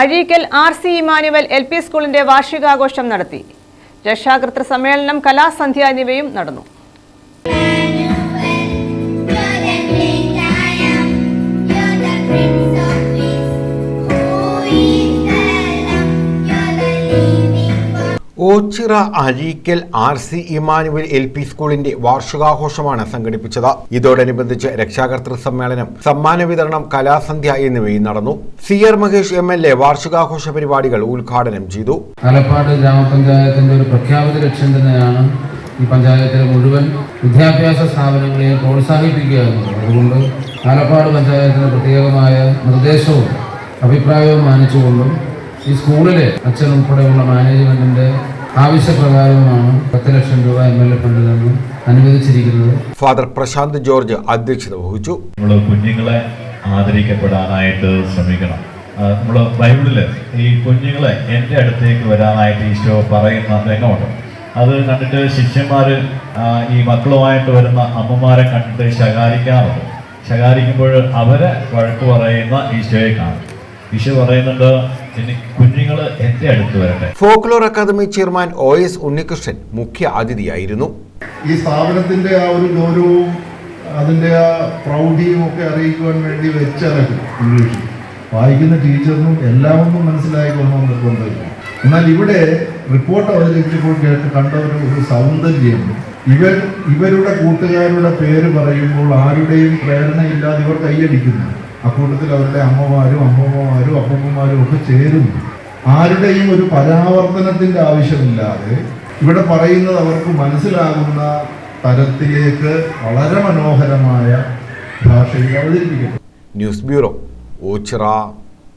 Azhikkal R C Emmanuel L P സ്കൂളിന്റെ വാർഷികാഘോഷം നടത്തി. രക്ഷാകർതൃ സമ്മേളനം കലാസന്ധ്യ എന്നിവയും നടന്നു. Ochira Areekkal R C Emmanuel L P സ്കൂളിന്റെ വാർഷികാഘോഷമാണ് സംഘടിപ്പിച്ചത്. ഇതോടനുബന്ധിച്ച് രക്ഷാകർത്തൃ സമ്മേളനം സമ്മാന വിതരണം കലാസന്ധ്യ എന്നിവയും നടന്നു. C R Mahesh M L A വാർഷികാഘോഷ പരിപാടികൾ ഉദ്ഘാടനം ചെയ്തു. ആലപ്പാട് ഗ്രാമപഞ്ചായത്തിന്റെ ഒരു പ്രഖ്യാപിത ലക്ഷ്യം തന്നെയാണ് ഈ പഞ്ചായത്തിലെ മുഴുവൻ വിദ്യാഭ്യാസ സ്ഥാപനങ്ങളെ പ്രോത്സാഹിപ്പിക്കുക അതുകൊണ്ട് ആലപ്പാട് പഞ്ചായത്തിന് പ്രത്യേകമായ നിർദ്ദേശവും അഭിപ്രായവും മാനിച്ചുകൊണ്ടും ഈ സ്കൂളിലെ അച്ഛൻ ഉൾപ്പെടെയുള്ള മാനേജ്മെന്റിന്റെ ആവശ്യപ്രകാരവുമാണ് പത്ത് ലക്ഷം രൂപ എം എൽ എ ഫണ്ട് നിന്ന് അനുവദിച്ചിരിക്കുന്നത്. ഫാദർ പ്രശാന്ത് ജോർജ് അധ്യക്ഷത വഹിച്ചു. നമ്മൾ കുഞ്ഞുങ്ങളെ ആദരിക്കപ്പെടാനായിട്ട് ശ്രമിക്കണം. നമ്മൾ ബൈബിളിൽ ഈ കുഞ്ഞുങ്ങളെ എന്റെ അടുത്തേക്ക് വരാനായിട്ട് ഈശോ പറയുന്ന രംഗമുണ്ട്. അത് കണ്ടിട്ട് ശിഷ്യന്മാർ ഈ മക്കളുമായിട്ട് വരുന്ന അമ്മമാരെ കണ്ടിട്ട് ശകാരിക്കാറുണ്ട്. ശകാരിക്കുമ്പോൾ അവരെ വഴക്ക് പറയുന്ന ഈശോയെ കാണും. ഈശോ പറയുന്നുണ്ട്. ഇനി കുഞ്ഞുങ്ങൾ എന്റെ അടുത്ത് വരട്ടെ. Folklore academy chairman O S Unnikrishnan മുഖ്യ അതിഥിയായിരുന്നു. ഈ സ്ഥാപനത്തിന്റെ ആ ഒരു ഗൗരവവും അതിന്റെ ആ പ്രൗഢിയും ഒക്കെ അറിയിക്കുവാൻ വേണ്ടി വെച്ചിറക്കും ഇംഗ്ലീഷിൽ വായിക്കുന്ന ടീച്ചറിനും എല്ലാം ഒന്നും മനസ്സിലായി നിർബന്ധമില്ല എന്നാൽ ഇവിടെ റിപ്പോർട്ട് അവതരിപ്പിച്ചപ്പോൾ കേട്ട് കണ്ട ഒരു ഒരു സൗന്ദര്യം. ഇവർ ഇവരുടെ കൂട്ടുകാരുടെ പേര് പറയുമ്പോൾ ആരുടെയും പ്രേരണയില്ലാതെ ഇവർ കൈയടിക്കുന്നു. അക്കൂട്ടത്തിൽ അവരുടെ അമ്മമാരും അമ്മമ്മമാരും അപ്പമ്മമാരും ഒക്കെ ചേരുന്നു. ആരുടെയും ഒരു പരാവർത്തനത്തിന്റെ ആവശ്യമില്ലാതെ ഇവിടെ പറയുന്നത് അവർക്ക് മനസ്സിലാകുന്ന തരത്തിലേക്ക് വളരെ മനോഹരമായ ഭാഷയിൽ അവതരിപ്പിക്കുന്നു. News bureau Ochira